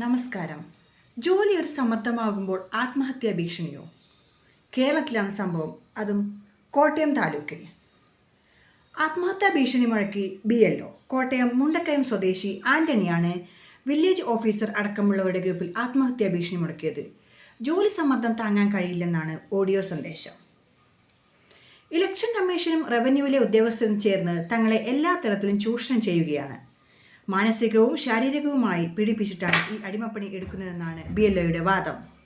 നമസ്കാരം. ജോലി ഒരു സമ്മർദ്ദമാകുമ്പോൾ ആത്മഹത്യാ ഭീഷണിയോ? കേരളത്തിലാണ് സംഭവം. അതും കോട്ടയം താലൂക്കിൽ. ആത്മഹത്യാ ഭീഷണി മുഴക്കി B L O. Kottayam Mundakkayam സ്വദേശി ആന്റണിയാണ് വില്ലേജ് ഓഫീസർ അടക്കമുള്ളവരുടെ ഗ്രൂപ്പിൽ ആത്മഹത്യാ ഭീഷണി മുടക്കിയത് ജോലി സമ്മർദ്ദം താങ്ങാൻ കഴിയില്ലെന്നാണ് ഓഡിയോ സന്ദേശം. ഇലക്ഷൻ കമ്മീഷനും റവന്യൂവിലെ ഉദ്യോഗസ്ഥരും ചേർന്ന് തങ്ങളെ എല്ലാ തരത്തിലും ചൂഷണം ചെയ്യുകയാണ്. മാനസികവും ശാരീരികവുമായി പീഡിപ്പിച്ചിട്ടാണ് ഈ അടിമപ്പണി എടുക്കുന്നതെന്നാണ് ബി എൽ ഒയുടെ വാദം.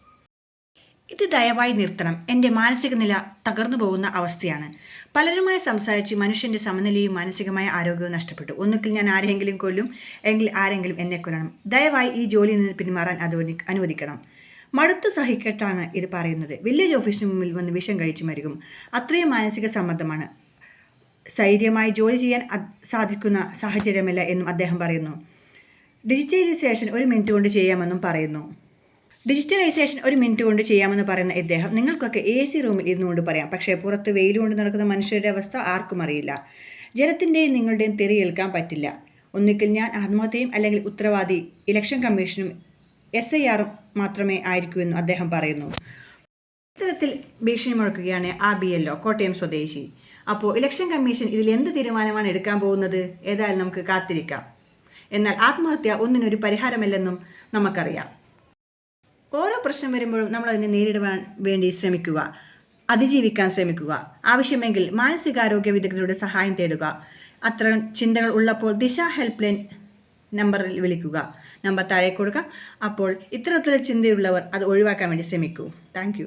ഇത് ദയവായി നിർത്തണം. എന്റെ മാനസിക നില തകർന്നു പോകുന്ന അവസ്ഥയാണ്. പലരുമായി സംസാരിച്ച് മനുഷ്യന്റെ സമനിലയും മാനസികമായ ആരോഗ്യവും നഷ്ടപ്പെട്ടു. ഒന്നുകിൽ ഞാൻ ആരെങ്കിലും കൊല്ലും എങ്കിൽ ആരെങ്കിലും എന്നെ കൊല്ലണം. ദയവായി ഈ ജോലിയിൽ നിന്ന് പിന്മാറാൻ അത് അനുവദിക്കണം. മടുത്തു സഹിക്കട്ടാണ് ഇത് പറയുന്നത്. വില്ലേജ് ഓഫീസിന് മുമ്പിൽ വന്ന് വിഷം കഴിച്ചു മരിക്കും. അത്രയും മാനസിക സമ്മർദ്ദമാണ്. സ്ഥൈര്യമായി ജോലി ചെയ്യാൻ സാധിക്കുന്ന സാഹചര്യമല്ല എന്നും അദ്ദേഹം പറയുന്നു. ഡിജിറ്റലൈസേഷൻ ഒരു മിനിറ്റ് കൊണ്ട് ചെയ്യാമെന്നും പറയുന്നു. ഡിജിറ്റലൈസേഷൻ ഒരു മിനിറ്റ് കൊണ്ട് ചെയ്യാമെന്ന് പറയുന്ന ഇദ്ദേഹം നിങ്ങൾക്കൊക്കെ എ സി റൂമിൽ ഇരുന്നുകൊണ്ട് പറയാം. പക്ഷേ പുറത്ത് വെയിൽ കൊണ്ട് നടക്കുന്ന മനുഷ്യരുടെ അവസ്ഥ ആർക്കും അറിയില്ല. ജനത്തിന്റെയും നിങ്ങളുടെയും തെറി ഏൽക്കാൻ പറ്റില്ല. ഒന്നുകിൽ ഞാൻ ആത്മഹത്യയും അല്ലെങ്കിൽ ഉത്തരവാദി ഇലക്ഷൻ കമ്മീഷനും എസ് ഐ ആറും മാത്രമേ ആയിരിക്കൂ എന്നും അദ്ദേഹം പറയുന്നു. ഇത്തരത്തിൽ ഭീഷണി മുഴക്കുകയാണ് ആ ബി എൽ ഒ കോട്ടയം സ്വദേശി. അപ്പോൾ ഇലക്ഷൻ കമ്മീഷൻ ഇതിൽ എന്ത് തീരുമാനമാണ് എടുക്കാൻ പോകുന്നത്? ഏതായാലും നമുക്ക് കാത്തിരിക്കാം. എന്നാൽ ആത്മഹത്യ ഒന്നിനൊരു പരിഹാരമല്ലെന്നും നമുക്കറിയാം. ഓരോ പ്രശ്നം വരുമ്പോഴും നമ്മൾ അതിനെ നേരിടുവാൻ വേണ്ടി ശ്രമിക്കുക അതിജീവിക്കാൻ ശ്രമിക്കുക. ആവശ്യമെങ്കിൽ മാനസികാരോഗ്യ വിദഗ്ധരുടെ സഹായം തേടുക. അത്തരം ചിന്തകൾ ഉള്ളപ്പോൾ ദിശ ഹെൽപ്പ് ലൈൻ നമ്പറിൽ വിളിക്കുക. നമ്പർ താഴെ കൊടുക്കുക. അപ്പോൾ ഇത്തരത്തിലുള്ള ചിന്തയുള്ളവർ അത് ഒഴിവാക്കാൻ വേണ്ടി ശ്രമിക്കൂ. താങ്ക്